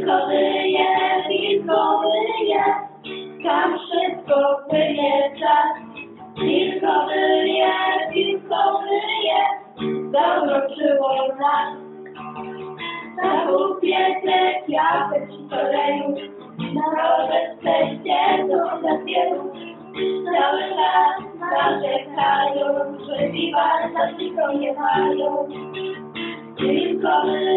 Tylko wyje, tylko wyje, tam szybko płynie czas. Tylko wyje, tylko wyje, zauroczyło nas. Na kupie te kwiaty przy koleju, na drodze przejście do zapielu. Cały czas narzekają, że piwa tylko nie mają. Tylko wyje,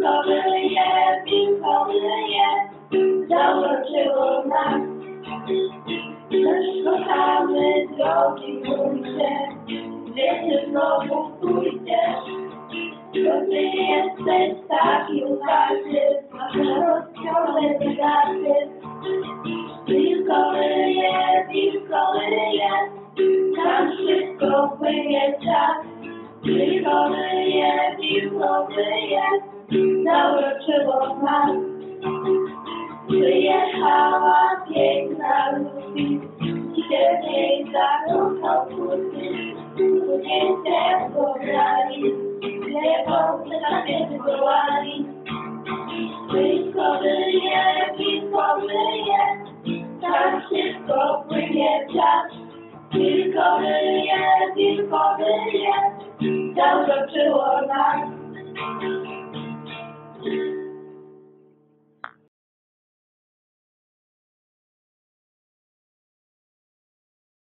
Tylko wyje, tylko wyje, zauroczyło nas. Lecz kochamy drogi pójdzie, gdzie ty znowu pójdziesz. Bo jesteś taki uparty, masz rozciągle wygaty. Tylko wyje, tylko wyje, tam wszystko płynie czas. Tylko wyje, tylko wyje, zauroczyło nas. Wyjechała piękna gdzie jej zakochał kusy. Ludzie się pobrali, lewą przynajmniej wywołali. Tylko wyje, tylko wyje, tam wszystko płynie czas. Tylko wyje, tylko wyje, zauroczyło nas.